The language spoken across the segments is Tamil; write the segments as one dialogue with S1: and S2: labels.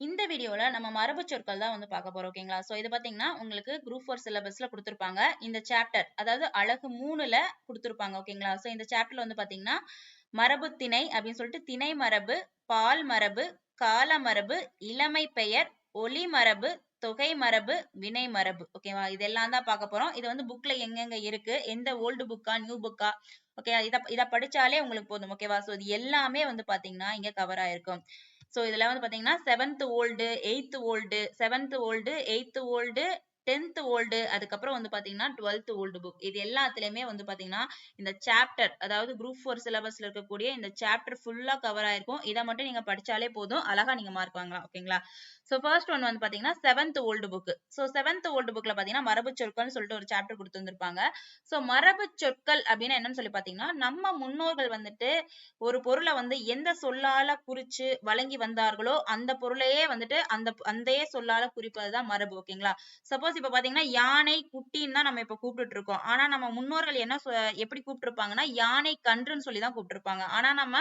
S1: இந்த வீடியோல நம்ம மரபு சொற்கள் தான் வந்து பார்க்க போறோம் ஓகேங்களா சோ இது பாத்தீங்கன்னா உங்களுக்கு குரூப் ஃபோர் சிலபஸ்ல கொடுத்துருப்பாங்க. இந்த சாப்டர் அதாவது அழகு மூணுல கொடுத்துருப்பாங்க ஓகேங்களா சோ இந்த சாப்டர்ல வந்து பாத்தீங்கன்னா மரபு திணை அப்படின்னு சொல்லிட்டு திணை மரபு பால் மரபு கால மரபு இளமை பெயர் ஒளி மரபு தொகை மரபு வினை மரபு ஓகேவா இதெல்லாம் தான் பார்க்க போறோம். இது வந்து புக்ல எங்கெங்க இருக்கு? எந்த ஓல்டு புக்கா நியூ புக்கா ஓகே இத இத படிச்சாலே உங்களுக்கு போதும் ஓகேவா சோ இது எல்லாமே வந்து பாத்தீங்கன்னா இங்க கவர் ஆயிருக்கும். சோ இதுல வந்து பாத்தீங்கன்னா seventh old eighth old seventh old eighth old tenth old அதுக்கப்புறம் வந்து பாத்தீங்கன்னா டுவெல்த் ஓல்டு புக் இது எல்லாத்துலயுமே வந்து பாத்தீங்கன்னா இந்த சாப்டர் அதாவது குரூப் ஃபோர் சிலபஸ்ல இருக்கக்கூடிய இந்த சாப்டர் ஃபுல்லா கவர் ஆயிருக்கும். இதை மட்டும் நீங்க படிச்சாலே போதும். அழகா நீங்க மார்க் வாங்கலாம். ஓகேங்களா சோ ஃபர்ஸ்ட் ஒன் வந்து பாத்தீங்கன்னா seventh old book so seventh old புக்ல பாத்தீங்கன்னா மரபு சொற்கள்னு சொல்லிட்டு ஒரு சாப்டர் கொடுத்து வந்திருப்பாங்க சோ மரபு சொற்கள் அப்படின்னு என்னன்னு சொல்லி பாத்தீங்கன்னா நம்ம முன்னோர்கள் வந்துட்டு ஒரு பொருளை வந்து எந்த சொல்லால குறிச்சு வழங்கி வந்தார்களோ அந்த பொருளையே வந்துட்டு அந்த அந்த சொல்லால குறிப்பதுதான் மரபு. ஓகேங்களா சப்போஸ் இப்ப பாத்தீங்கன்னா யானை குட்டின்னு தான் நம்ம இப்ப கூப்பிட்டு இருக்கோம். ஆனா நம்ம முன்னோர்கள் என்ன எப்படி கூப்பிட்டுருப்பாங்கன்னா யானை கன்றுன்னு சொல்லி தான் கூப்பிட்டிருப்பாங்க. ஆனா நம்ம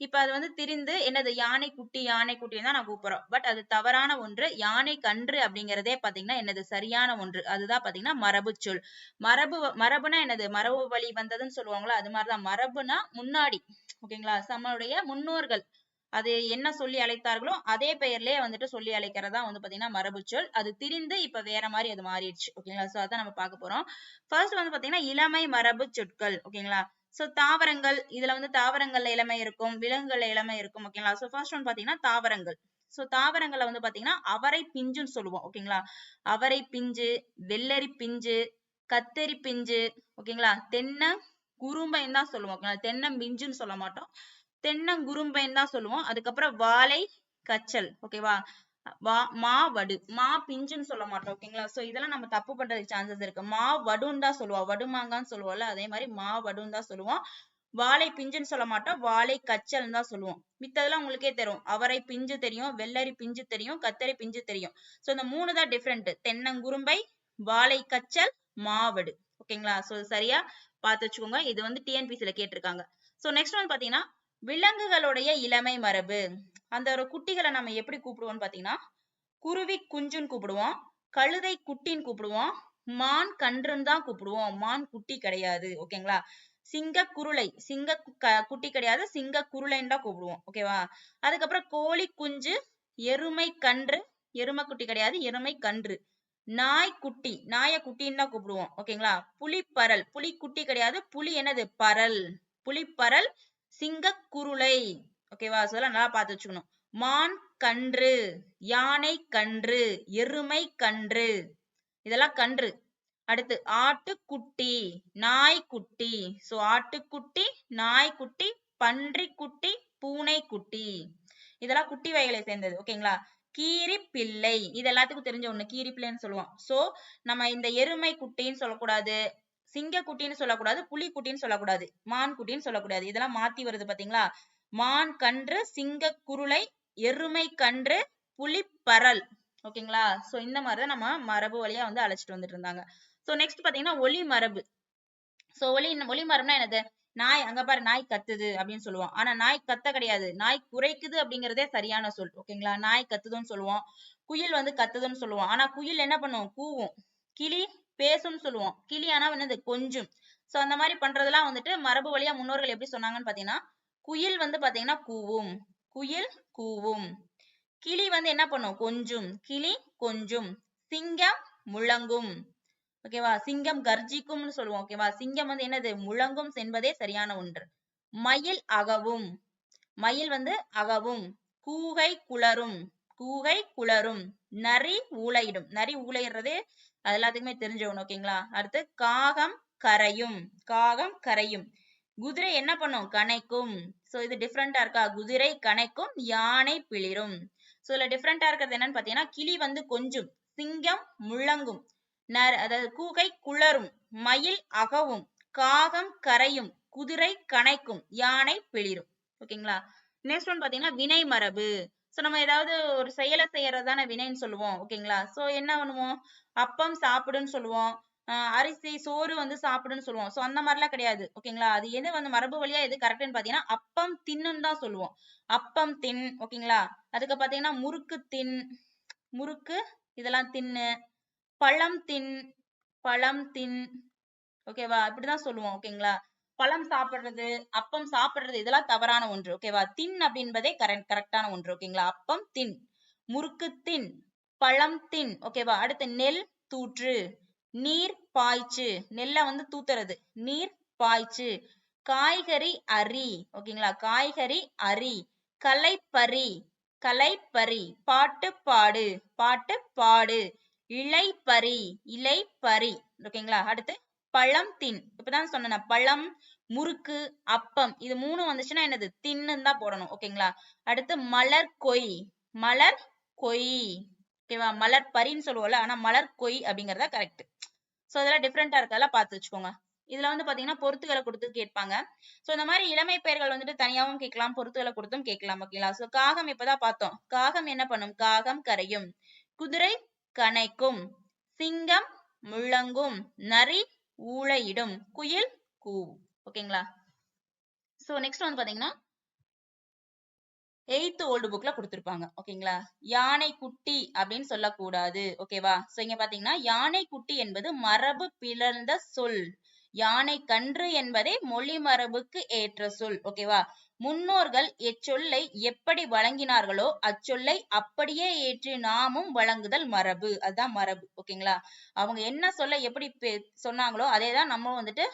S1: இப்ப அது வந்து திரிந்து என்னது யானை குட்டி யானை குட்டின்னு தான் நான் கூப்பிடுறோம். பட் அது தவறான ஒன்று. யானை கன்று அப்படிங்கறதே பாத்தீங்கன்னா என்னது சரியான ஒன்று. அதுதான் பாத்தீங்கன்னா மரபு சொல். மரபு மரபுனா என்னது? மரபு வழி வந்ததுன்னு சொல்லுவாங்களா? அது மாதிரிதான். மரபுனா முன்னாடி. ஓகேங்களா? நம்மளுடைய முன்னோர்கள். அது என்ன சொல்லி அழைத்தார்களோ அதே பெயர்லயே வந்துட்டு சொல்லி அழைக்கிறதா வந்து பாத்தீங்கன்னா மரபு சொல். அது திரிந்து இப்ப வேற மாதிரி அது மாறிடுச்சு. ஓகேங்களா? சோ அதான் நம்ம பார்க்க போறோம். ஃபர்ஸ்ட் வந்து பாத்தீங்கன்னா இளமை மரபு சொற்கள். ஓகேங்களா? சோ தாவரங்கள். இதுல வந்து தாவரங்கள்ல இளமை இருக்கும். விலங்குகள்ல இளமை இருக்கும். ஓகேங்களா? சோ ஃபர்ஸ்ட் ஒன் பாத்தீங்கன்னா தாவரங்கள். சோ தாவரங்கள்ல வந்து பாத்தீங்கன்னா அவரை பிஞ்சுன்னு சொல்லுவோம். ஓகேங்களா? அவரை பிஞ்சு வெள்ளரி பிஞ்சு கத்தரி பிஞ்சு. ஓகேங்களா? தென்னை குறும்பைன்னு தான் சொல்லுவோம். ஓகேங்களா? தென்னம்பிஞ்சுன்னு சொல்ல மாட்டோம். தென்னங்குரும்பைன்னு தான் சொல்லுவோம். அதுக்கப்புறம் வாழை கச்சல் ஓகேவா? வா மா வடு. மா பிஞ்சுன்னு சொல்ல மாட்டோம் ஓகேங்களா? சோ இதெல்லாம் நம்ம தப்பு பண்றதுக்கு சான்சஸ் இருக்கு. மா வடுன்னு தான் சொல்லுவோம். வடுமாங்கான்னு சொல்லுவோம்ல அதே மாதிரி மா வடுன்னு தான் சொல்லுவோம். வாழை பிஞ்சுன்னு சொல்ல மாட்டோம். வாழை கச்சல்னு தான் சொல்லுவோம். மித்ததெல்லாம் உங்களுக்கே தெரியும். அவரை பிஞ்சு தெரியும் வெள்ளரி பிஞ்சு தெரியும் கத்தரி பிஞ்சு தெரியும். சோ இந்த மூணு தான் டிஃப்ரெண்ட் தென்னங்குரும்பை வாழை கச்சல் மாவடு ஓகேங்களா? சோ சரியா? பார்த்து வச்சுக்கோங்க. இது வந்து டிஎன்பிசில கேட்டிருக்காங்க. சோ நெக்ஸ்ட் வந்து பாத்தீங்கன்னா விலங்குகளுடைய இளமை மரபு. அந்த ஒரு குட்டிகளை நம்ம எப்படி கூப்பிடுவோம்னு பாத்தீங்கன்னா குருவி குஞ்சுன்னு கூப்பிடுவோம் கழுதை குட்டின்னு கூப்பிடுவோம் மான் கன்றுன்னு தான் கூப்பிடுவோம். மான் குட்டி கிடையாது ஓகேங்களா சிங்க குருளை சிங்க குட்டி கிடையாது சிங்க குருளைன்னு தான் கூப்பிடுவோம் ஓகேவா அதுக்கப்புறம் கோழி குஞ்சு எருமை கன்று எருமை குட்டி கிடையாது எருமை கன்று. நாய் குட்டி நாய குட்டின்னு தான் கூப்பிடுவோம் ஓகேங்களா புலிப்பரல் புலி குட்டி கிடையாது புலி என்னது? பரல். புலிப்பரல் சிங்கக்குருளை. ஓகேவா? சொல்ல நல்லா பார்த்து வச்சுக்கணும். மான் கன்று யானை கன்று எருமை கன்று. இதெல்லாம் கன்று. அடுத்து ஆட்டுக்குட்டி நாய்க்குட்டி. சோ ஆட்டுக்குட்டி நாய்க்குட்டி பன்றிக்குட்டி பூனைக்குட்டி. இதெல்லாம் குட்டி வகைகளை சேர்ந்தது. ஓகேங்களா? கீரி பிள்ளை இது எல்லாத்துக்கும் தெரிஞ்ச ஒண்ணு. கீரி பிள்ளைன்னு சொல்லுவோம். சோ நம்ம இந்த எருமை குட்டின்னு சொல்லக்கூடாது. சிங்க குட்டின்னு சொல்லக்கூடாது புலி குட்டின்னு சொல்லக்கூடாது மான் குட்டின்னு சொல்லக்கூடாது. இதெல்லாம் மாத்தி வருது பாத்தீங்களா? மான் கன்று சிங்க குருளை எருமை கன்று புலிப்பரல் ஓகேங்களா சோ இந்த மாதிரிதான் நம்ம மரபு வழியா வந்து அழைச்சிட்டு வந்துட்டு இருந்தாங்க. சோ நெக்ஸ்ட் பாத்தீங்கன்னா ஒலி மரபு. சோ ஒலி ஒலி மரபுனா என்னது? நாய் அங்க பாரு நாய் கத்துது அப்படின்னு சொல்லுவோம். ஆனா நாய் கத்த கிடையாது. நாய் குறைக்குது அப்படிங்கறதே சரியான சொல். ஓகேங்களா நாய் கத்துதுன்னு சொல்லுவோம். குயில் வந்து கத்துதுன்னு சொல்லுவோம். ஆனா குயில் என்ன பண்ணுவோம் கூவும். கிளி பேசும்னு சொல்லுவோம். கிளியானா என்னது? கொஞ்சம். சோ அந்த மாதிரி பண்றதெல்லாம் வந்துட்டு மரபு வழியா முன்னோர்கள் எப்படி சொன்னாங்கன்னு பாத்தீங்கன்னா குயில் வந்து பாத்தீங்கன்னா கூவும். குயில் கூவும். கிளி வந்து என்ன பண்ணும்? கொஞ்சம். கிளி கொஞ்சம். சிங்கம் முழங்கும். ஓகேவா? சிங்கம் கர்ஜிக்கும்னு சொல்லுவோம். ஓகேவா? சிங்கம் வந்து என்னது? முழங்கும் என்பதே சரியான ஒன்று. மயில் அகவும். மயில் வந்து அகவும். கூகை குளரும். கூகை குளரும். நரி ஊழையிடும் நரி ஊழையிடுறது அது எல்லாத்துக்குமே தெரிஞ்ச ஓகேங்களா? அடுத்து காகம் கரையும். காகம் கரையும். குதிரை என்ன பண்ணும்? கனைக்கும் சோ இது டிஃப்ரெண்டா இருக்கா? குதிரை கனைக்கும் யானை பிளிரும். சோ இதுல டிஃப்ரெண்டா இருக்கிறது என்னன்னு பாத்தீங்கன்னா கிளி வந்து கொஞ்சம் சிங்கம் முழங்கும். நர் அதாவது கூகை குளரும் மயில் அகவும். காகம் கரையும் குதிரை கனைக்கும் யானை பிளிரும். ஓகேங்களா? நெக்ஸ்ட் ஒன் பாத்தீங்கன்னா வினை மரபு சோ நம்ம ஏதாவது ஒரு செயலை செய்யறதான வினைன்னு சொல்லுவோம் ஓகேங்களா? சோ என்ன பண்ணுவோம்? அப்பம் சாப்பிடுன்னு சொல்லுவோம். ஆஹ் அரிசி சோறு வந்து சாப்பிடுன்னு சொல்லுவோம். சோ அந்த மாதிரிலாம் கிடையாது ஓகேங்களா? அது எது வந்து மரபு வழியா எது கரெக்ட்னு பாத்தீங்கன்னா அப்பம் தின்னுன்னு தான் சொல்லுவோம். அப்பம் தின் ஓகேங்களா? அதுக்கு பாத்தீங்கன்னா முறுக்கு தின் முறுக்கு இதெல்லாம் தின்னு பழம் தின் பழம் தின் ஓகேவா? இப்படிதான் சொல்லுவோம் ஓகேங்களா? பழம் சாப்பிடுறது அப்பம் சாப்பிடுறது இதெல்லாம் தவறான ஒன்று. ஓகேவா தின் அப்படின்பதே கரெக்ட் கரெக்டான ஒன்று. ஓகேங்களா அப்பம் தின். முறுக்கு தின். பழம் தின். ஓகேவா அடுத்து நெல் தூற்று. நீர் பாய்ச்சு. நெல்லை வந்து தூத்துறது. நீர் பாய்ச்சு. காய்கறி அரி. ஓகேங்களா காய்கறி அரி. களைப்பறி. களைப்பறி. பாட்டு பாடு பாட்டு பாடு இலைப்பறி இலைப்பறி ஓகேங்களா அடுத்து பழம் தின். இப்பதான் சொன்னேன் பழம் முறுக்கு அப்பம். இது மூணு வந்துச்சுன்னா என்னது? தின்னு தான் போடணும். ஓகேங்களா? அடுத்து மலர் கொய். மலர் கொய். ஓகேவா? மலர் பரின்னு சொல்லுவோம்ல ஆனா மலர் கொய் அப்படிங்கறத கரெக்ட் சோ இதெல்லாம் டிஃப்ரெண்டா இருக்கறதெல்லாம் பார்த்து வச்சுக்கோங்க. இதுல வந்து பாத்தீங்கன்னா பொருத்துகளை கொடுத்து கேட்பாங்க. சோ இந்த மாதிரி இளமை பெயர்கள் வந்துட்டு தனியாவும் கேட்கலாம் பொருத்துகளை கொடுத்தும் கேட்கலாம் ஓகேங்களா? சோ காகம் இப்பதான் பார்த்தோம். காகம் என்ன பண்ணும்? காகம் கரையும். குதிரை கனைக்கும் சிங்கம் முழங்கும். நரி ஊழையிடும் குயில் கூ. ஓகேங்களா? சோ நெக்ஸ்ட் வந்து பாத்தீங்கன்னா எயித்து ஓல்டு புக்ல கொடுத்திருப்பாங்க. ஓகேங்களா? யானை குட்டி அப்படின்னு சொல்லக்கூடாது. ஓகேவா? சோ இங்க பாத்தீங்கன்னா யானை குட்டி என்பது மரபு பிளர்ந்த சொல். யானை கன்று என்பதே மொழி மரபுக்கு ஏற்ற சொல். ஓகேவா? முன்னோர்கள் எச்சொல்லை எப்படி வழங்கினார்களோ அச்சொல்லை அப்படியே ஏற்று நாமும் வழங்குதல் மரபு. அதுதான் மரபு ஓகேங்களா? அவங்க என்ன சொல்ல எப்படி சொன்னாங்களோ அதே தான் நம்ம வந்துட்டு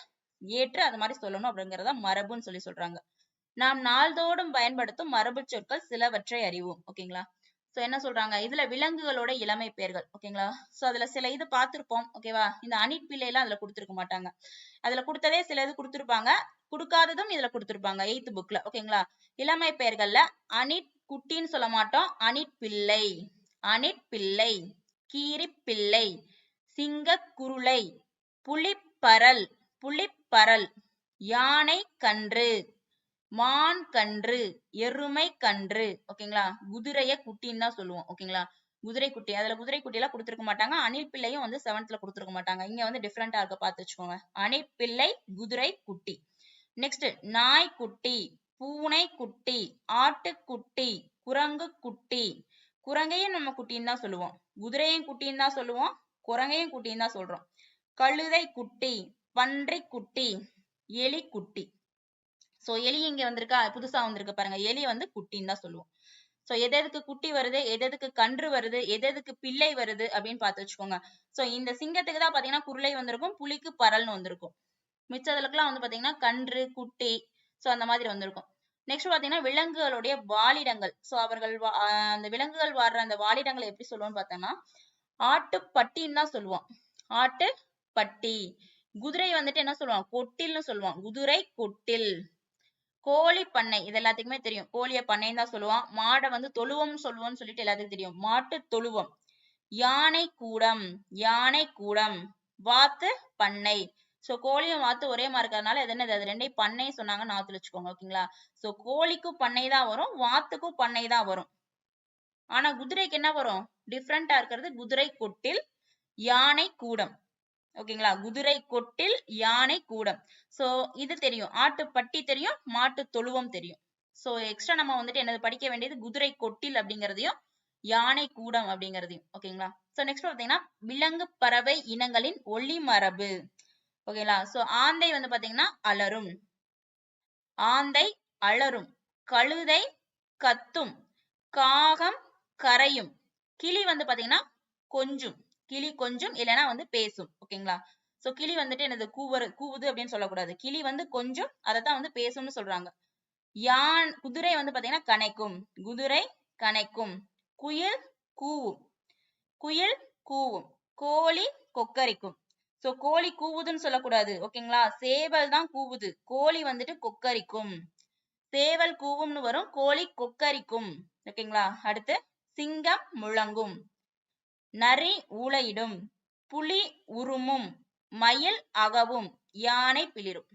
S1: ஏற்று அது மாதிரி சொல்லணும் அப்படிங்கறத மரபுன்னு சொல்லி சொல்றாங்க. நாம் நாள்தோறும் பயன்படுத்தும் மரபு சொற்கள் சிலவற்றை அறிவோம் ஓகேங்களா? சோ என்ன சொல்றாங்க? இதுல விலங்குகளோட இளமை பெயர்கள் ஓகேங்களா சோ அதுல சில இது பார்த்திருப்போம் ஓகேவா இந்த அணிட்பிள்ளை எல்லாம் அதுல கொடுத்துருக்க மாட்டாங்க. அதுல கொடுத்ததே சில இது கொடுத்துருப்பாங்க. கொடுக்காததும் இதுல கொடுத்துருப்பாங்க எயித்து புக்ல ஓகேங்களா இளமை பெயர்கள்ல அணிட் குட்டின்னு சொல்ல மாட்டோம் அணிட்பிள்ளை அணிட்பிள்ளை கீரிப்பிள்ளை சிங்கக்குருளை புலிப்பரல் புலிப்பரல் யானை கன்று. மான் கன்று எருமை கன்று ஓகேங்களா குதிரைய குட்டின்னு தான் சொல்லுவோம் ஓகேங்களா குதிரை குட்டி. அதுல குதிரை குட்டி எல்லாம் கொடுத்துருக்க மாட்டாங்க. அணில் பிள்ளையும் வந்து செவன்த்ல கொடுத்துருக்க மாட்டாங்க. இங்க வந்து டிஃப்ரெண்டா இருக்க பார்த்து வச்சுக்கோங்க. அணிப்பிள்ளை குதிரை குட்டி. நெக்ஸ்ட் நாய்க்குட்டி பூனை குட்டி ஆட்டுக்குட்டி குரங்கு குட்டி. குரங்கையும் நம்ம குட்டின்னு தான் சொல்லுவோம். குதிரையும் குட்டின்னு தான் சொல்லுவோம். குரங்கையும் குட்டின்னு தான் சொல்றோம். கழுதை குட்டி பன்றி குட்டி எலி குட்டி. சோ எலி இங்க வந்திருக்கா? புதுசா வந்திருக்கு பாருங்க. எலி வந்து குட்டின்னு தான் சொல்லுவோம். சோ எது எதுக்கு குட்டி வருது? எது எதுக்கு கன்று வருது? எது எதுக்கு பிள்ளை வருது? அப்படின்னு பார்த்து வச்சுக்கோங்க. சோ இந்த சிங்கத்துக்கு தான் பாத்தீங்கன்னா குருளை வந்திருக்கும் புலிக்கு பரல்னு வந்திருக்கும். மிச்சதுலக்கெல்லாம் வந்து பாத்தீங்கன்னா கன்று குட்டி சோ அந்த மாதிரி வந்திருக்கும். நெக்ஸ்ட் பாத்தீங்கன்னா விலங்குகளுடைய வாழிடங்கள் சோ அவர்கள் அந்த விலங்குகள் வாடுற அந்த வாழிடங்களை எப்படி சொல்லுவோம்னு பார்த்தோம்னா ஆட்டுப்பட்டின்னு தான் சொல்லுவோம். ஆட்டு பட்டி குதிரை வந்துட்டு என்ன சொல்லுவான் கொட்டில்னு சொல்லுவான் குதிரை கொட்டில். கோழி பண்ணை இது எல்லாத்துக்குமே தெரியும். கோழிய பண்ணைன்னு தான் சொல்லுவான் மாடை வந்து தொழுவம்னு சொல்லுவோம்னு சொல்லிட்டு எல்லாத்துக்கும் தெரியும். மாட்டு தொழுவம். யானை கூடம் யானை கூடம் வாத்து பண்ணை. சோ கோழியும் வாத்து ஒரே மாதிரி இருக்கிறதுனால இது அது ரெண்டையும் பண்ணை சொன்னாங்க ஞாபகத்துல வச்சுக்கோங்க ஓகேங்களா? சோ கோழிக்கும் பண்ணை தான் வரும் வாத்துக்கும் பண்ணை தான் வரும். ஆனா குதிரைக்கு என்ன வரும்? டிஃப்ரெண்டா இருக்கிறது குதிரை கொட்டில் யானை கூடம். ஓகேங்களா குதிரை கொட்டில் யானை கூடம். சோ இது தெரியும். ஆட்டுப்பட்டி தெரியும் மாட்டு தொழுவம் தெரியும். சோ எக்ஸ்ட்ரா நம்ம வந்துட்டு என்னது படிக்க வேண்டியது? குதிரை கொட்டில் அப்படிங்கறதையும் யானை கூடம் அப்படிங்கறதையும். ஓகேங்களா சோ நெக்ஸ்ட் பாத்தீங்கன்னா விலங்கு பறவை இனங்களின் ஒளி மரபு. ஓகேங்களா சோ ஆந்தை வந்து பாத்தீங்கன்னா அலரும். ஆந்தை அலரும். கழுதை கத்தும். காகம் கரையும். கிளி வந்து பாத்தீங்கன்னா கொஞ்சும். கிளி கொஞ்சம் இல்லைன்னா வந்து பேசும் ஓகேங்களா? சோ கிளி வந்துட்டு என்னது? கூவுற கூவுது அப்படின்னு சொல்லக்கூடாது. கிளி வந்து கொஞ்சம் அதைத்தான் வந்து பேசும்னு சொல்றாங்க. யான் குதிரை வந்து பாத்தீங்கன்னா கனைக்கும். குதிரை கனைக்கும். குயில் கூவும். குயில் கூவும். கோழி கொக்கரிக்கும். சோ கோழி கூவுதுன்னு சொல்லக்கூடாது ஓகேங்களா? சேவல் தான் கூவுது. கோழி வந்துட்டு கொக்கரிக்கும். சேவல் கூவும்னு வரும். கோழி கொக்கரிக்கும். ஓகேங்களா? அடுத்து சிங்கம் முழங்கும். நரி ஊளையிடும். புலி உருமும். மயில் அகவும். யானை பிளிரும்.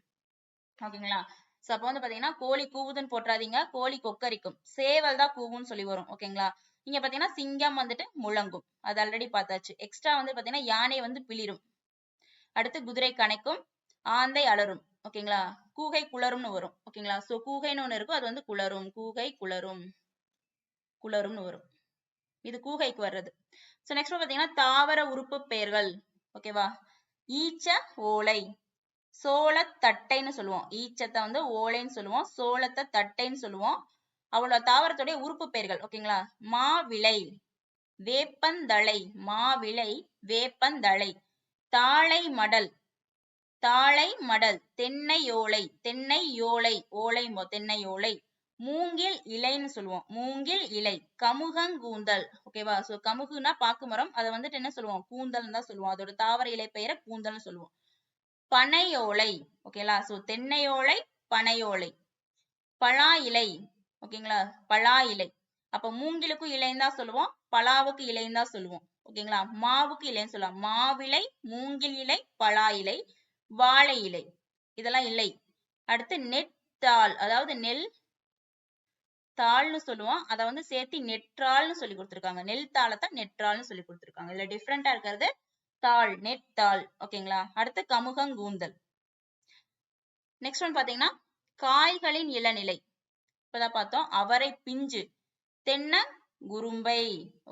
S1: ஓகேங்களா? சோ அப்போ வந்து பாத்தீங்கன்னா கோழி கூவுதுன்னு போட்டுறாதீங்க. கோழி கொக்கரிக்கும். சேவல் தான் கூவுன்னு சொல்லி வரும். ஓகேங்களா? இங்க பாத்தீங்கன்னா சிங்கம் வந்துட்டு முழங்கும். அது ஆல்ரெடி பார்த்தாச்சு. எக்ஸ்ட்ரா வந்து பாத்தீங்கன்னா யானை வந்து பிளிரும். அடுத்து குதிரை கணைக்கும். ஆந்தை அலரும். ஓகேங்களா? கூகை குளரும்னு வரும். ஓகேங்களா? சோ கூகைன்னு ஒண்ணு இருக்கும். அது வந்து குளரும். கூகை குளரும். குளரும்னு வரும். இது கூகைக்கு வர்றது. ஸோ நெக்ஸ்ட் பார்த்தீங்கன்னா தாவர உறுப்பு பெயர்கள். ஓகேவா ஈச்ச ஓலை. சோளத்தட்டைன்னு சொல்லுவோம். ஈச்சத்தை வந்து ஓலைன்னு சொல்லுவோம். சோளத்தை தட்டைன்னு சொல்லுவோம். அவ்வளவு தாவரத்துடைய உறுப்பு பெயர்கள். ஓகேங்களா மாவிளை. வேப்பந்தழை. மாவிளை வேப்பந்தழை. தாழை மடல். தாழை மடல். தென்னை ஓலை. தென்னை ஓலை. ஓலை தென்னை ஓலை. மூங்கில் இலைன்னு சொல்லுவோம். மூங்கில் இலை கமுகங்கூந்தல் ஓகேவா சோ கமுகுனா பாக்கு மரம். அதை வந்துட்டு என்ன சொல்லுவோம்? கூந்தல் தான் சொல்லுவோம். அதோட தாவர இலை பெயரை கூந்தல்னு சொல்லுவோம். பனையோலை. ஓகேங்களா சோ தென்னையோலை பனையோலை. பலா இலை. ஓகேங்களா பலா இலை. அப்ப மூங்கிலுக்கும் இலைன்னு தான் சொல்லுவோம். பலாவுக்கு இலைன்னு தான் சொல்லுவோம். ஓகேங்களா மாவுக்கு இலைன்னு சொல்லலாம். மாவிலை மூங்கில் இலை பலா இலை வாழை இலை. இதெல்லாம் இலை அடுத்து நெட்டால். அதாவது நெல் தாள்னு சொல்லுவோம். அதை வந்து சேர்த்து நெற்றாள்னு சொல்லி கொடுத்திருக்காங்க. நெல் தாளத்தை நெற்றாள்னு சொல்லி கொடுத்துருக்காங்க. இதுல டிஃப்ரெண்டா இருக்கிறது தாள் நெட்டாள் ஓகேங்களா அடுத்து கமுகங்கூந்தல் நெக்ஸ்ட் ஒன் பாத்தீங்கன்னா காய்களின் இளநிலை. இப்பதான் பார்த்தோம். அவரை பிஞ்சு. தென்னை குரும்பை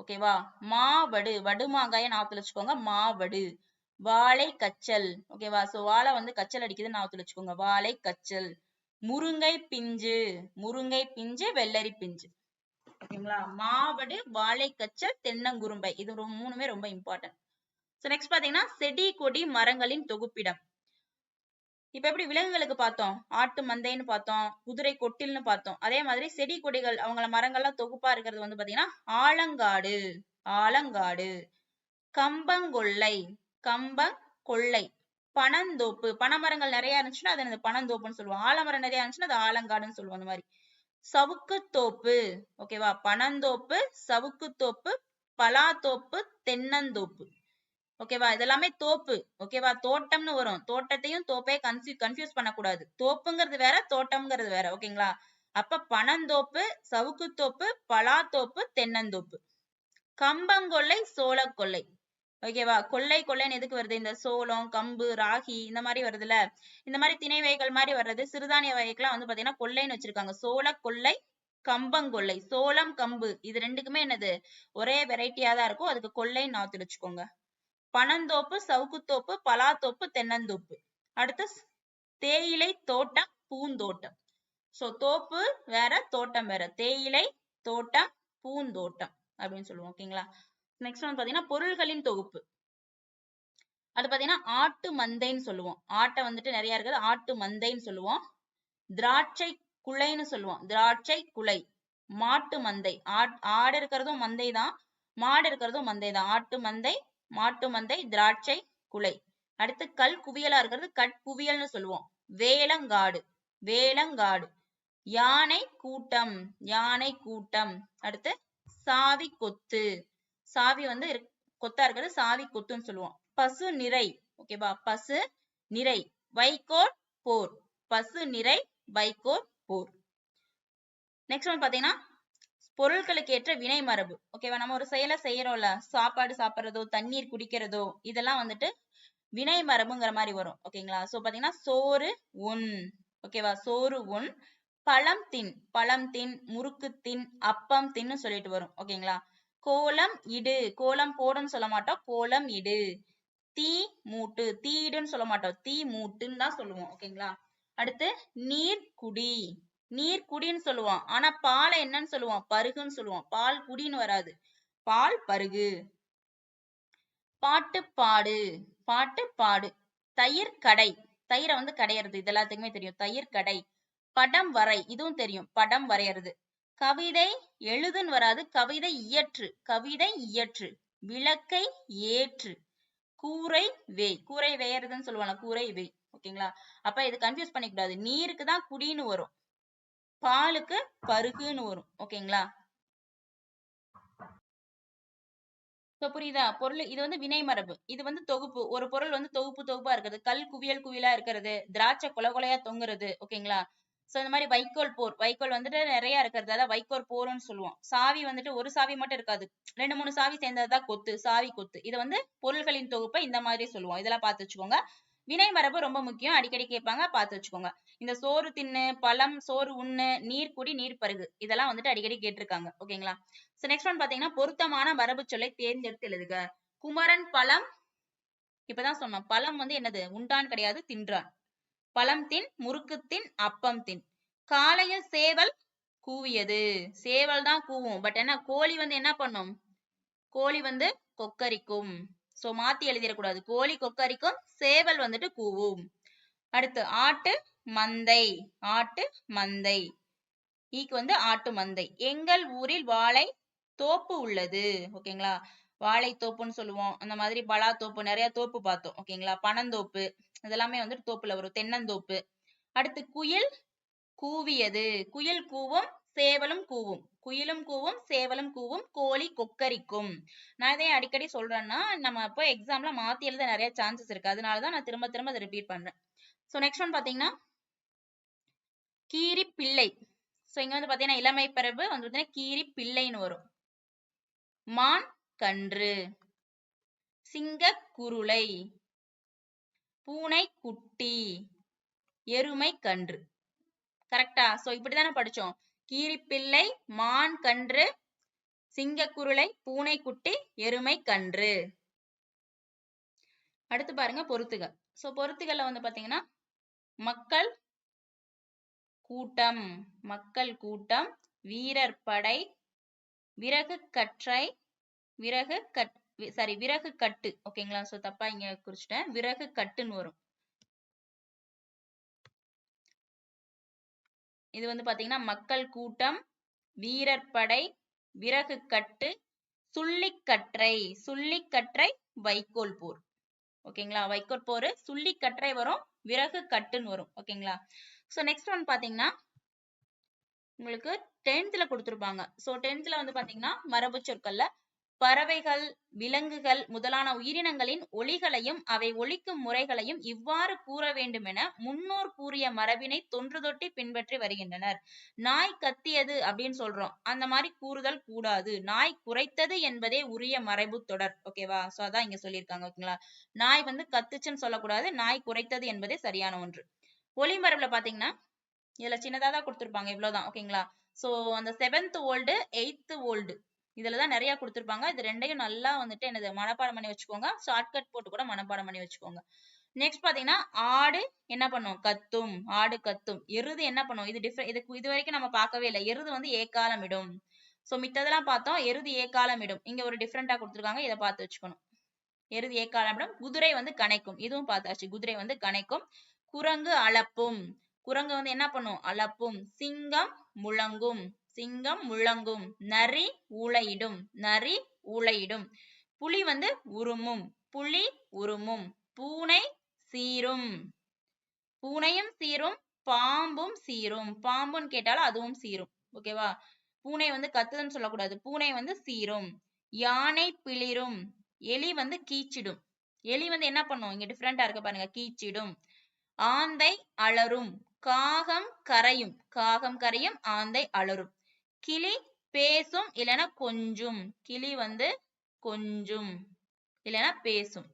S1: ஓகேவா மாவடு. வடு மாங்காய வச்சுக்கோங்க. மாவடு. வாழை கச்சல். ஓகேவா சோ வாழை வந்து கச்சல் அடிக்குதுன்னு நாத்துல வச்சுக்கோங்க. வாழை கச்சல். முருங்கை பிஞ்சு முருங்கை பிஞ்சு வெள்ளரி பிஞ்சு. ஓகேங்களா? மாவடு வாழை கச்சல் தென்னங்குரும்பை. இது மூணுமே ரொம்ப இம்பார்ட்டன்ட் ஸோ நெக்ஸ்ட் பாத்தீங்கன்னா செடி கொடி மரங்களின் தொகுப்பிடம். இப்ப எப்படி விலங்குகளுக்கு பார்த்தோம்? ஆட்டு மந்தைன்னு பார்த்தோம் குதிரை கொட்டில்னு பார்த்தோம். அதே மாதிரி செடி கொடிகள் அவங்கள மரங்கள்லாம் தொகுப்பா இருக்கிறது வந்து பாத்தீங்கன்னா ஆலங்காடு ஆலங்காடு. கம்பங்கொல்லை கம்பங்கொள்ளை பனந்தோப்பு பனைமரங்கள் நிறைய இருந்துச்சுன்னா அது என்னது? பனந்தோப்புன்னு சொல்லுவோம். ஆலமரம் நிறைய இருந்துச்சுன்னா அது ஆலங்காடுன்னு சொல்லுவோம் அந்த மாதிரி. சவுக்குத்தோப்பு ஓகேவா பனந்தோப்பு சவுக்குத்தோப்பு பலாத்தோப்பு தென்னந்தோப்பு. ஓகேவா இதெல்லாமே தோப்பு ஓகேவா தோட்டம்னு வரும். தோட்டத்தையும் தோப்பையே கன்ஃபியூ கன்ஃபியூஸ் பண்ணக்கூடாது. தோப்புங்கிறது வேற தோட்டம்ங்கிறது வேற ஓகேங்களா அப்ப பனந்தோப்பு சவுக்குத்தோப்பு பலாத்தோப்பு தென்னந்தோப்பு. கம்பங்கொல்லை சோளக்கொல்லை. ஓகேவா கொல்லை கொல்லைன்னு எதுக்கு வருது? இந்த சோளம் கம்பு ராகி இந்த மாதிரி வருதுல்ல? இந்த மாதிரி திணை வகைகள் மாதிரி வர்றது சிறுதானிய வகைக்கெல்லாம் வந்து பாத்தீங்கன்னா கொல்லைன்னு வச்சிருக்காங்க. சோள கொல்லை கம்பங்கொல்லை சோளம் கம்பு இது ரெண்டுக்குமே என்னது? ஒரே வெரைட்டியா தான் இருக்கும். அதுக்கு கொள்ளைன்னு நாத்து வச்சுக்கோங்க. பனந்தோப்பு சவுக்குத்தோப்பு பலாத்தோப்பு தென்னந்தோப்பு. அடுத்து தேயிலை தோட்டம் பூந்தோட்டம். சோ தோப்பு வேற தோட்டம் வேற. தேயிலை தோட்டம் பூந்தோட்டம் அப்படின்னு சொல்லுவோம். ஓகேங்களா நெக்ஸ்ட் வந்து பாத்தீங்கன்னா பொருள்களின் தொகுப்பு. அது பாத்தீங்கன்னா ஆட்டு மந்தைன்னு சொல்லுவோம். ஆட்டை வந்துட்டு நிறைய இருக்குது. ஆட்டு மந்தைன்னு சொல்லுவோம். திராட்சை குலைன்னு சொல்லுவோம். திராட்சை குலை. மாட்டு மந்தை. ஆடு இருக்கிறதும் மந்தை தான் மாடு இருக்கிறதும் மந்தை தான் ஆட்டு மந்தை மாட்டு மந்தை திராட்சை குலை. அடுத்து கல் குவியலா இருக்கிறது கட்குவியல்னு சொல்லுவோம். வேலங்காடு வேலங்காடு யானை கூட்டம். யானை கூட்டம். அடுத்து சாவி கொத்து சாவி வந்து கொத்தா இருக்கிறது சாவி கொத்துன்னு சொல்லுவோம். பசு நிறை ஓகேவா பசு நிறை வைக்கோல் போர். பசு நிறை வைக்கோல் போர். நெக்ஸ்ட் ஒன் பாத்தீங்கன்னா பொருட்களுக்கு ஏற்ற வினை மரபு. ஓகேவா நம்ம ஒரு செயலை செய்யறோம்ல சாப்பாடு சாப்பிடுறதோ தண்ணீர் குடிக்கிறதோ இதெல்லாம் வந்துட்டு வினை மரபுங்கிற மாதிரி வரும். ஓகேங்களா சோ பாத்தீங்கன்னா சோறு உண். ஓகேவா சோறு உண். பழம் தின். பழம் தின் முறுக்கு தின் அப்பம் தின்னு சொல்லிட்டு வரும். ஓகேங்களா கோலம் இடு. கோலம் போடுன்னு சொல்ல மாட்டோம். கோலம் இடு. தீ மூட்டு. தீடுன்னு சொல்ல மாட்டோம். தீ மூட்டுன்னு தான் சொல்லுவோம். ஓகேங்களா அடுத்து நீர் குடி. நீர் குடின்னு சொல்லுவோம். ஆனா பாலை என்னன்னு சொல்லுவோம்? பருகுன்னு சொல்லுவோம். பால் குடின்னு வராது. பால் பருகு. பாட்டு பாடு பாட்டு பாடு தயிர் கடை. தயிரை வந்து கடையறது. இது எல்லாத்துக்குமே தெரியும். தயிர் கடை. படம் வரை. இதுவும் தெரியும். படம் வரையறது. கவிதை எழுதுன்னு வராது. கவிதை இயற்று. கவிதை இயற்று. விளக்கை ஏற்று. கூரை வேய் கூரை வேயறதுன்னு சொல்லுவாங்க. கூரை வேய் ஓகேங்களா? அப்ப இது கன்ஃபியூஸ் பண்ணிக்கூடாது நீருக்கு தான் குடின்னு வரும். பாலுக்கு பருகுன்னு வரும். ஓகேங்களா? இப்போ புரியுதா? பொருள் இது வந்து வினை மரபு. இது வந்து தொகுப்பு. ஒரு பொருள் வந்து தொகுப்பு தொகுப்பா இருக்கிறது. கல் குவியல் குவியலா இருக்கிறது. திராட்சை கொலை கொலையா தொங்குறது. ஓகேங்களா? சோ இந்த மாதிரி வைக்கோல் போர் வைக்கோல் வந்துட்டு நிறைய இருக்கிறதால வைக்கோல் போர்னு சொல்லுவோம். சாவி வந்துட்டு ஒரு சாவி மட்டும் இருக்காது. ரெண்டு மூணு சாவி சேர்ந்ததுதான் கொத்து சாவி கொத்து. இது வந்து பொருள்களின் தொகுப்பை இந்த மாதிரி சொல்லுவோம். இதெல்லாம் பார்த்து வச்சுக்கோங்க. வினை மரபு ரொம்ப முக்கியம். அடிக்கடி கேட்பாங்க பார்த்து வச்சுக்கோங்க. இந்த சோறு தின்னு பழம் சோறு உண்ணு நீர் குடி நீர் பருகு. இதெல்லாம் வந்துட்டு அடிக்கடி கேட்டிருக்காங்க. ஓகேங்களா? சோ நெக்ஸ்ட் ஒன் பாத்தீங்கன்னா பொருத்தமான மரபு சொல்லை தேர்ந்தெடுத்து எழுதுக. குமரன் பழம் இப்பதான் சொன்னோம். பழம் வந்து என்னது? உண்டான் கிடையாது தின்றான். பழம் தின் முறுக்கு தின் அப்பம் தின் காலையில் சேவல் கூவியது. சேவல் தான் கூவும். பட் என்ன கோழி வந்து என்ன பண்ணும்? கோழி வந்து கொக்கரிக்கும். சோ மாத்தி எழுதிடக்கூடாது. கோழி கொக்கரிக்கும் சேவல் வந்துட்டு கூவும். அடுத்து ஆட்டு மந்தை. ஆட்டு மந்தை. ஈக்கு வந்து ஆட்டு மந்தை. எங்கள் ஊரில் வாழை தோப்பு உள்ளது. ஓகேங்களா வாழை தோப்புன்னு சொல்லுவோம். அந்த மாதிரி பலா தோப்பு நிறைய தோப்பு பார்த்தோம். ஓகேங்களா பனந்தோப்பு. இதெல்லாமே வந்து தோப்புல வரும். தென்னந்தோப்பு. அடுத்து குயில் கூவியது. குயில் கூவும் சேவலும் கூவும். குயிலும் கூவும் சேவலும் கூவும் கோழி கொக்கரிக்கும். நான் இதை அடிக்கடி சொல்றேன்னா நம்ம இப்போ எக்ஸாம்ல மாத்தி எழுத நிறைய சான்சஸ் இருக்கு. அதனாலதான் நான் திரும்ப திரும்ப அதை ரிப்பீட் பண்றேன். சோ நெக்ஸ்ட் ஒன் பாத்தீங்கன்னா கீரி பிள்ளை ஸோ இங்க வந்து பாத்தீங்கன்னா இளமை பிறப்பு வந்து பாத்தீங்கன்னா கீரி பிள்ளைன்னு வரும். மான் கன்று. சிங்க குருளை. பூனை குட்டி எருமை கன்று. கரெக்டா சோ இப்படிதானே படிச்சோம். கீரிப்பிள்ளை மான் கன்று சிங்கக்குருளை பூனை குட்டி எருமை கன்று. அடுத்து பாருங்க பொருத்துகள் சோ பொருத்துகள்ல வந்து பாத்தீங்கன்னா மக்கள் கூட்டம் மக்கள் கூட்டம் வீரர் படை விறகு கற்றை விறகு கற் சாரி விறகு கட்டு. ஓகேங்களா சோ தப்பா இங்க குறிச்சிட்டேன். விறகு கட்டுன்னு வரும். இது வந்து பாத்தீங்கன்னா மக்கள் கூட்டம் வீரர் படை விறகு கட்டு சுள்ளிக்கற்றை. சுள்ளிக்கற்றை வைக்கோல் போர். ஓகேங்களா வைக்கோல் போர் சுள்ளிக்கற்றை வரும் விறகு கட்டுன்னு வரும். ஓகேங்களா சோ நெக்ஸ்ட் ஒன் பாத்தீங்கன்னா உங்களுக்கு டென்த்ல கொடுத்துருப்பாங்க. சோ டென்த்ல வந்து பாத்தீங்கன்னா மரபு சொற்கள்ல பறவைகள் விலங்குகள் முதலான உயிரினங்களின் ஒளிகளையும் அவை ஒலிக்கும் முறைகளையும் இவ்வாறு கூற வேண்டும் என முன்னோர் கூறிய மரபினை தொன்று தொட்டி பின்பற்றி வருகின்றனர். நாய் கத்தியது அப்படின்னு சொல்றோம். அந்த மாதிரி கூறுதல் கூடாது. நாய் குறைத்தது என்பதே உரிய மரபு தொடர். ஓகேவா சோ அதான் இங்க சொல்லியிருக்காங்க ஓகேங்களா நாய் வந்து கத்துச்சுன்னு சொல்லக்கூடாது. நாய் குறைத்தது என்பதே சரியான ஒன்று. ஒளி மரபுல பாத்தீங்கன்னா இதுல சின்னதா தான் கொடுத்திருப்பாங்க. இவ்வளவுதான் ஓகேங்களா சோ அந்த செவன்த் ஓல்டு எயித்து ஓல்டு இதுல தான் நிறைய கொடுத்திருப்பாங்க. இது ரெண்டையும் நல்லா வந்துட்டு என்னது மனப்பாடம் பண்ணி வச்சுக்கோங்க. ஷார்ட்கட் போட்டு கூட மனப்பாடம் பண்ணி வச்சுக்கோங்க. நெக்ஸ்ட் பாத்தீங்கன்னா ஆடு என்ன பண்ணும்? கத்தும். ஆடு கத்தும். எருது என்ன பண்ணும்? இது டிஃப்ரெண்ட் இதுக்கு இது வரைக்கும் நம்ம பார்க்கவே இல்லை. எருது வந்து ஏக்காலம் இடும். ஸோ மித்ததெல்லாம் பார்த்தோம். எருது ஏக்காலம் இடும். இங்க ஒரு டிஃப்ரெண்டா கொடுத்துருக்காங்க. இதை பார்த்து வச்சுக்கணும். எருது ஏக்காலம் இடும் குதிரை வந்து கணைக்கும். இதுவும் பார்த்தாச்சு. குதிரை வந்து கணைக்கும். குரங்கு அளப்பும் குரங்கு வந்து என்ன பண்ணும்? அளப்பும் சிங்கம் முழங்கும். சிங்கம் முழங்கும். நரி ஊளையிடும். நரி ஊளையிடும். புலி வந்து உருமும். புலி உருமும். பூனை சீரும். பூனையும் சீரும் பாம்பும் சீரும். பாம்புன்னு கேட்டாலும் அதுவும் சீரும். ஓகேவா பூனை வந்து கத்துதுன்னு சொல்லக்கூடாது. பூனை வந்து சீரும். யானை பிளிரும். எலி வந்து கீச்சிடும். எலி வந்து என்ன பண்ணும்? இங்க டிஃப்ரெண்டா இருக்க பாருங்க. கீச்சிடும். ஆந்தை அலரும். காகம் கரையும். காகம் கரையும் ஆந்தை அலரும். கிளி பேசும் இல்லைன்னா கொஞ்சும். கிளி வந்து கொஞ்சும் இல்லைன்னா பேசும்.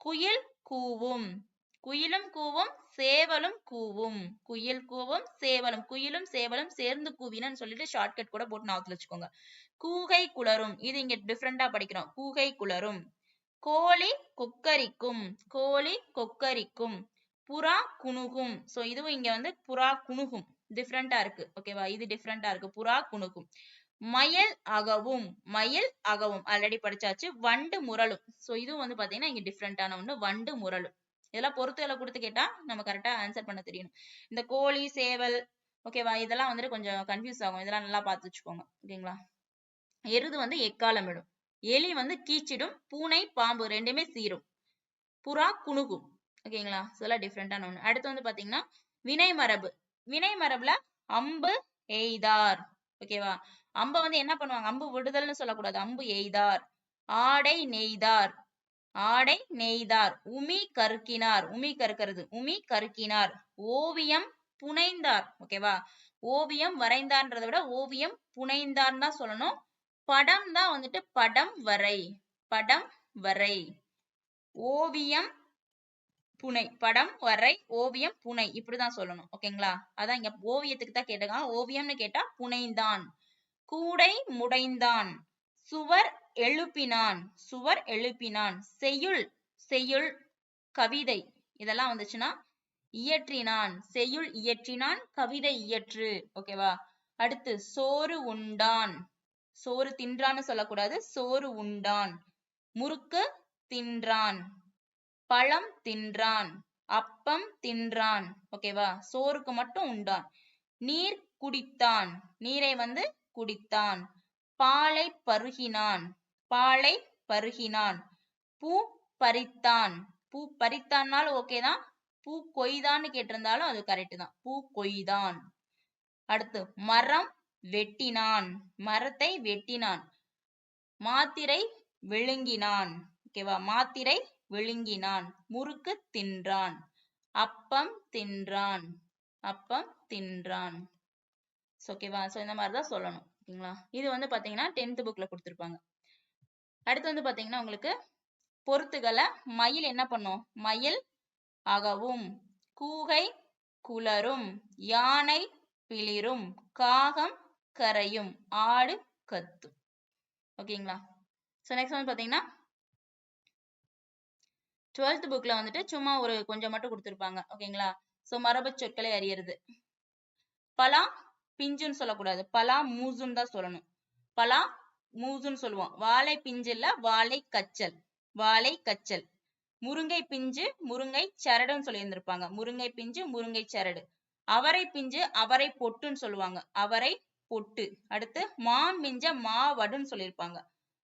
S1: குயில் கூவும். குயிலும் கூவும் சேவலும் கூவும். குயில் கூவும் சேவலும். குயிலும் சேவலும் சேர்ந்து கூவினன்னு சொல்லிட்டு ஷார்ட்கட் கூட போட்டு ஞாபகத்துல வச்சுக்கோங்க. கூகை குளரும். இது இங்க டிஃப்ரெண்டா படிக்கிறோம். கூகை குளரும். கோழி கொக்கரிக்கும். கோழி கொக்கரிக்கும். புறா குணுகும். சோ இதுவும் இங்க வந்து புறா குணுகும். டிஃப்ரெண்டா இருக்கு. ஓகேவா இது டிஃப்ரெண்டா இருக்கு. புறா குணுகும் மயில் அகவும் மயில் அகவும். ஆல்ரெடி படிச்சாச்சு. வண்டு முரளும் சோ இதுவும் வந்து பாத்தீங்கன்னா இங்க டிஃப்ரெண்டான ஒண்ணு. வண்டு முரளும் இதெல்லாம் பொறுத்துகளை கொடுத்து கேட்டா நம்ம கரெக்டா ஆன்சர் பண்ண தெரியணும் இந்த கோழி சேவல் ஓகேவா இதெல்லாம் வந்துட்டு கொஞ்சம் கன்ஃபியூஸ் ஆகும். இதெல்லாம் நல்லா பார்த்து வச்சுக்கோங்க. ஓகேங்களா எருது வந்து எக்காலம் இடும் எலி வந்து கீச்சிடும். பூனை பாம்பு ரெண்டுமே சீரும். புறா குணுகும். ஓகேங்களா இதெல்லாம் டிஃப்ரெண்டான ஒண்ணு. அடுத்து வந்து பாத்தீங்கன்னா வினை மரபு வினை மரபுல அம்பு எய்தார். ஓகேவா அம்ப வந்து என்ன பண்ணுவாங்க? அம்பு விடுதல்னு சொல்லக்கூடாது. அம்பு எய்தார். ஆடை நெய்தார். ஆடை நெய்தார். உமி கருக்கினார். உமி கருக்கிறது. உமி கருக்கினார். ஓவியம் புனைந்தார். ஓகேவா ஓவியம் வரைந்தார்ன்றதை விட ஓவியம் புனைந்தார்னு தான் சொல்லணும். படம் தான் வந்துட்டு படம் வரை. படம் வரை. ஓவியம் புனை படம் வரை ஓவியம் புனை. இப்படிதான் சொல்லணும். ஓகேங்களா? அதான் இங்க ஓவியத்துக்கு தான் கேட்டிருக்காங்க. ஓவியம்னு கேட்டா புனைந்தான். கூடை முடைந்தான். சுவர் எழுப்பினான். சுவர் எழுப்பினான். செய்யுள் செய்யுள் கவிதை. இதெல்லாம் வந்துச்சுன்னா இயற்றினான். செய்யுள் இயற்றினான் கவிதை இயற்று. ஓகேவா? அடுத்து சோறு உண்டான். சோறு தின்றான்னு சொல்லக்கூடாது. சோறு உண்டான். முறுக்கு தின்றான். பழம் தின்றான் அப்பம் தின்றான். ஓகேவா சோறுக்கு மட்டும் உண்டான். நீர் குடித்தான். நீரை வந்து குடித்தான். பாலை பருகினான். பாலை பருகினான். பூ பறித்தான். பூ பறித்தான்னாலும் ஓகே தான். பூ கொய்தான்னு கேட்டிருந்தாலும் அது கரெக்ட் தான். பூ கொய்தான். அடுத்து மரம் வெட்டினான். மரத்தை வெட்டினான். மாத்திரை விழுங்கினான். ஓகேவா மாத்திரை விழுங்கினான். முறுக்கு தின்றான். அப்பம் தின்றான். அப்பம் தின்றான். ஓகேவா சோ இந்த மாதிரி தான் சொல்லணும். ஓகேங்களா? இது வந்து பாத்தீங்கன்னா டென்த் புக்ல கொடுத்துருப்பாங்க. அடுத்து வந்து பாத்தீங்கன்னா உங்களுக்கு பொருத்துகளை மயில் என்ன பண்ணும்? மயில் அகவும் கூகை குளரும் யானை பிளிரும் காகம் கரையும் ஆடு கத்தும். ஓகேங்களா? ஸோ நெக்ஸ்ட் வந்து பாத்தீங்கன்னா டுவெல்த் புக்ல வந்துட்டு சும்மா ஒரு கொஞ்சம் மட்டும் கொடுத்துருப்பாங்க. ஓகேங்களா? ஸோ மரபு சொற்களை அறியறது. பலா பிஞ்சுன்னு சொல்லக்கூடாது. பலா மூசுன்னு தான் சொல்லணும். பலா மூசுன்னு சொல்லுவோம். வாழை பிஞ்சு இல்ல வாழை கச்சல். வாழை கச்சல். முருங்கை பிஞ்சு முருங்கை சரடுன்னு சொல்லி இருந்திருப்பாங்க முருங்கை பிஞ்சு முருங்கை சரடு. அவரை பிஞ்சு அவரை பொட்டுன்னு சொல்லுவாங்க. அவரை பொட்டு. அடுத்து மா மிஞ்ச மாவடுன்னு சொல்லியிருப்பாங்க.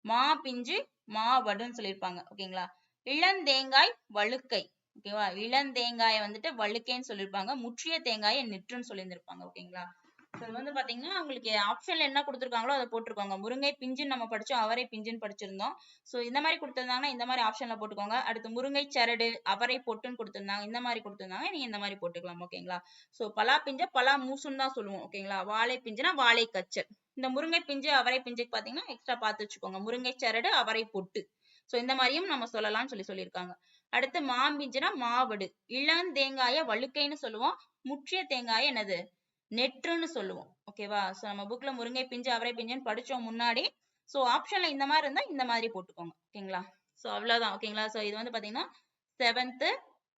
S1: மா பிஞ்சு மாவடுன்னு சொல்லியிருப்பாங்க. ஓகேங்களா? இளந்தேங்காய் வழுக்கை. ஓகேவா இளந்தேங்காயை வந்துட்டு வழுக்கைன்னு சொல்லியிருப்பாங்க. முற்றிய தேங்காயை நிற்றுன்னு சொல்லியிருந்திருப்பாங்க. ஓகேங்களா இது வந்து பாத்தீங்கன்னா உங்களுக்கு ஆப்ஷன்ல என்ன கொடுத்துருக்காங்களோ அதை போட்டிருக்கோங்க. முருங்கை பிஞ்சுன்னு நம்ம படிச்சோம். அவரை பிஞ்சுன்னு படிச்சிருந்தோம். சோ இந்த மாதிரி கொடுத்திருந்தாங்கன்னா இந்த மாதிரி ஆப்ஷன்ல போட்டுக்கோங்க. அடுத்து முருங்கை சரடு அவரை பொட்டுன்னு கொடுத்திருந்தாங்க. இந்த மாதிரி கொடுத்திருந்தாங்க. நீங்க இந்த மாதிரி போட்டுக்கலாம். ஓகேங்களா சோ பலா பிஞ்ச பலா மூசுன்னு தான் சொல்லுவோம். ஓகேங்களா வாழை பிஞ்சுனா வாழை கச்சல். இந்த முருங்கை பிஞ்சு அவரை பிஞ்சுக்கு பாத்தீங்கன்னா எக்ஸ்ட்ரா பார்த்து வச்சுக்கோங்க. முருங்கை சரடு அவரை பொட்டு. சோ இந்த மாதிரியும் நம்ம சொல்லலாம்னு சொல்லி சொல்லியிருக்காங்க. அடுத்து மாம்பிஞ்சுனா மாவடு. இளந்தேங்காய வழுக்கைன்னு சொல்லுவோம். முற்றிய தேங்காய என்னது? நெற்றுன்னு சொல்லுவோம். ஓகேவா சோ நம்ம புக்ல முருங்கை பிஞ்சு அவரை பிஞ்சுன்னு படிச்சோம் முன்னாடி. சோ ஆப்ஷன்ல இந்த மாதிரி இருந்தா இந்த மாதிரி போட்டுக்கோங்க. ஓகேங்களா சோ அவ்வளவுதான். ஓகேங்களா சோ இது வந்து பாத்தீங்கன்னா seventh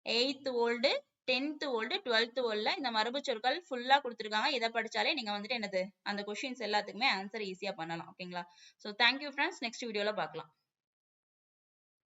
S1: eighth old tenth old twelfth ஓல்டுல இந்த மரபு சொற்கள் ஃபுல்லா கொடுத்துருக்காங்க. இதை படிச்சாலே நீங்க வந்துட்டு என்னது? அந்த கொஸ்டின்ஸ் எல்லாத்துக்குமே ஆன்சர் ஈஸியா பண்ணலாம். ஓகேங்களா சோ தேங்க்யூ ஃப்ரெண்ட்ஸ் நெக்ஸ்ட் வீடியோல பார்க்கலாம்.